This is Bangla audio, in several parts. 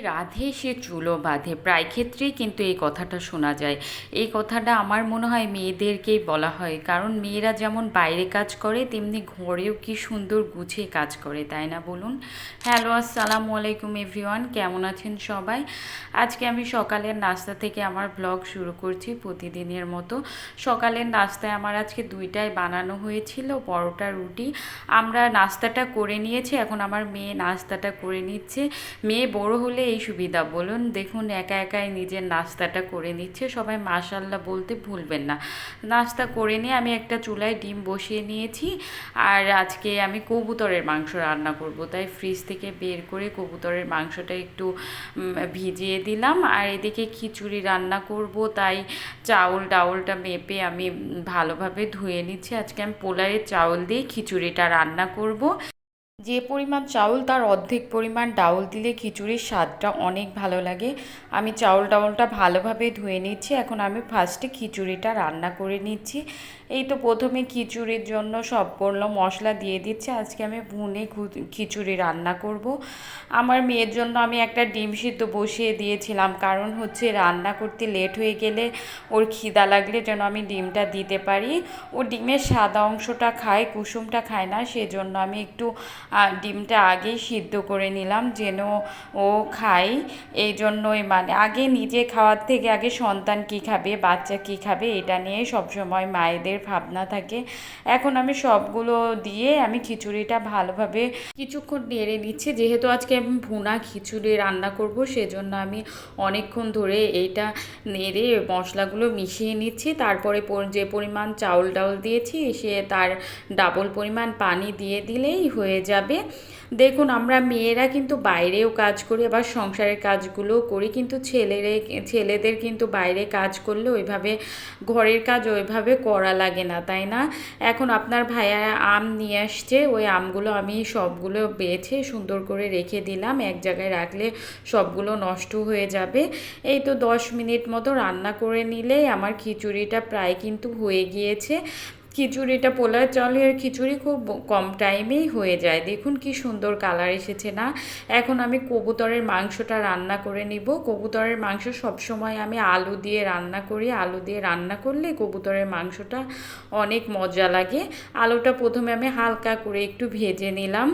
রাধে সে চুলো বাঁধে। প্রায় ক্ষেত্রেই কিন্তু এই কথাটা শোনা যায়। এই কথাটা আমার মনে হয় মেয়েদেরকেই বলা হয়। কারণ মেয়েরা যেমন বাইরে কাজ করে, তেমনি ঘরেও কি সুন্দর গুছিয়ে কাজ করে, তাই না বলুন? হ্যালো, আসসালামু আলাইকুম এভরিওয়ান, কেমন আছেন সবাই? আজকে আমি সকালের নাস্তা থেকে আমার ব্লগ শুরু করছি প্রতিদিনের মতো। সকালের নাস্তায় আমার আজকে দুইটাই বানানো হয়েছিল, পরোটা, রুটি। আমরা নাস্তাটা করে নিয়েছি, এখন আমার মেয়ে নাস্তাটা করে নিচ্ছে। মেয়ে বড় হলে এই সুবিধা। বলুন, দেখুন, একা একাই নিজের নাস্তাটা করে নিচ্ছে। সবাই মাশাল্লাহ বলতে ভুলবেন না। নাস্তা করে নিয়ে আমি একটা চুলায় ডিম বসিয়ে নিয়েছি। আর আজকে আমি কবুতরের মাংস রান্না করব। তাই ফ্রিজ থেকে বের করে কবুতরের মাংসটা একটু ভিজিয়ে দিলাম। আর এদিকে খিচুড়ি রান্না করব। তাই চাউল ডাউলটা মেপে আমি ভালোভাবে ধুয়ে নিচ্ছি। আজকে আমি পোলারের চাউল দিয়ে খিচুড়িটা রান্না করব। যে পরিমাণ চাউল তার অর্ধেক পরিমাণ ডাউল দিলে খিচুড়ির স্বাদটা অনেক ভালো লাগে। আমি চাউল ডাউলটা ভালোভাবে ধুয়ে নিচ্ছি। এখন আমি ফার্স্টে খিচুড়িটা রান্না করে নিচ্ছি। এই তো প্রথমে খিচুড়ির জন্য সব পড়ল মশলা দিয়ে দিচ্ছি। আজকে আমি ভুনে খিচুড়ি রান্না করব। আমার মেয়ের জন্য আমি একটা ডিম সিদ্ধ বসিয়ে দিয়েছিলাম। কারণ হচ্ছে রান্না করতে লেট হয়ে গেলে ওর খিদা লাগলে যেন আমি ডিমটা দিতে পারি। ও ডিমের সাদা অংশটা খায়, কুসুমটা খায় না, সেজন্য আমি একটু ডিমটা আগেই সিদ্ধ করে নিলাম যেন ও খায়। এই জন্যই মানে আগে নিজে খাওয়ার থেকে আগে সন্তান কি খাবে, বাচ্চা কি খাবে, এটা নিয়ে সবসময় মায়েদের ভাবনা থাকে। এখন আমি সবগুলো দিয়ে আমি খিচুড়িটা ভালোভাবে কিছুক্ষণ নেড়ে নিচ্ছি। যেহেতু আজকে আমি ভুনা খিচুড়ি রান্না করব, সেজন্য আমি অনেকক্ষণ ধরে এইটা নেড়ে মশলাগুলো মিশিয়ে নিচ্ছি। তারপরে যে পরিমাণ চাউল ডাউল দিয়েছি, সে তার ডাবল পরিমাণ পানি দিয়ে দিলেই হয়ে যাবে। দেখুন, আমরা মেয়েরা কিন্তু বাইরেও কাজ করি, আবার সংসারের কাজগুলোও করি, কিন্তু ছেলেরে, ছেলেদের কিন্তু বাইরে কাজ করলে ওইভাবে ঘরের কাজ ওইভাবে করা লাগে না, তাই না? এখন আপনার ভাইয়া আম নিয়ে আসছে, ওই আমগুলো আমি সবগুলো বেছে সুন্দর করে রেখে দিলাম, এক জায়গায় রাখলে সবগুলো নষ্ট হয়ে যাবে। এই তো দশ মিনিট মতো রান্না করে নিলে আমার খিচুড়িটা প্রায় কিন্তু হয়ে গিয়েছে। খিচুড়িটা পোলার চালের খিচুড়ি খুব কম টাইমেই হয়ে যায়। দেখুন কি সুন্দর কালার এসেছে না? এখন আমি কবুতরের মাংসটা রান্না করে নিব। কবুতরের মাংস সবসময় আমি আলু দিয়ে রান্না করি। আলু দিয়ে রান্না করলে কবুতরের মাংসটা অনেক মজা লাগে। আলুটা প্রথমে আমি হালকা করে একটু ভেজে নিলাম।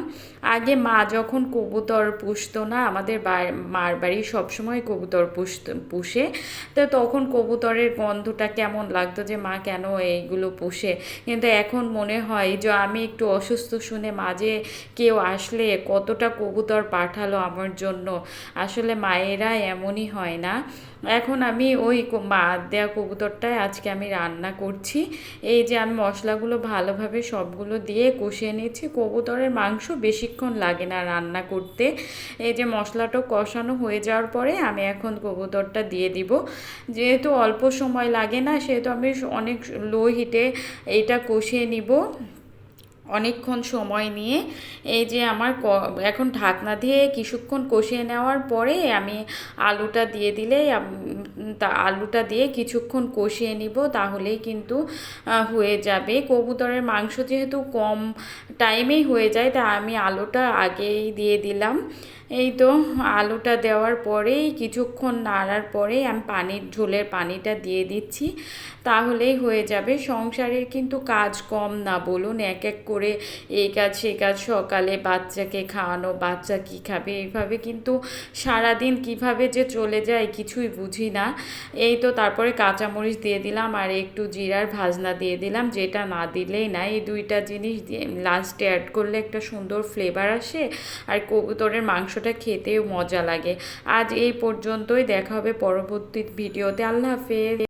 আগে মা যখন কবুতর পুষতো না, আমাদের মার বাড়ি সবসময় কবুতর পুষত, পুষে। তো তখন কবুতরের গন্ধটা কেমন লাগতো যে, মা, কেন এইগুলো পুষে? কিন্তু এখন মনে হয় যে আমি একটু অসুস্থ শুনে মাঝে কেউ আসলে কতটা কবুতর পাঠালো আমার জন্য। আসলে মায়েরা এমনই হয় না। এখন আমি ওই মা দেওয়া কবুতরটাই আজকে আমি রান্না করছি। এই যে আমি মশলাগুলো ভালোভাবে সবগুলো দিয়ে কষিয়ে নিচ্ছি। কবুতরের মাংস বেশিক্ষণ লাগে না রান্না করতে। এই যে মশলাটা কষানো হয়ে যাওয়ার পরে আমি এখন কবুতরটা দিয়ে দিব। যেহেতু অল্প সময় লাগে না, সেহেতু আমি অনেক লো হিটে এইটা কষিয়ে নিব। অনেকক্ষণ সময় নিয়ে এই যে আমার এখন ঢাকনা দিয়ে কিছুক্ষণ কষিয়ে নেওয়ার পরে আমি আলুটা দিয়ে আম- তা আলুটা দিয়ে কিছুক্ষণ কষিয়ে নিব, তাহলেই কিন্তু হয়ে যাবে। কবুতরের মাংস যেহেতু কম টাইমেই হয়ে যায়, তা আমি আলুটা আগেই দিয়ে দিলাম। এই তো আলুটা দেওয়ার পরেই, কিছুক্ষণ নাড়ার পরে আমি পানির, ঝোলের পানিটা দিয়ে দিচ্ছি। তাহলেই হয়ে যাবে। সংসারের কিন্তু কাজ কম না, বলুন এক এক করে এই কাজ সেই কাজ, সকালে বাচ্চাকে খাওয়ানো, বাচ্চা কী খাবে? এইভাবে কিন্তু সারাদিন কীভাবে যে চলে যায় কিছুই বুঝি না। এই তো তারপরে কাঁচামরিচ দিয়ে দিলাম আর একটু জিরার ভাজনা দিয়ে দিলাম, যেটা না দিলেই না। এই দুইটা জিনিস দিয়ে লাস্টে অ্যাড করলে একটা সুন্দর ফ্লেভার আসে আর কবুতরের মাংসটা খেতেও মজা লাগে। আজ এই পর্যন্তই, দেখা হবে পরবর্তী ভিডিওতে। আল্লাহ হাফেজ।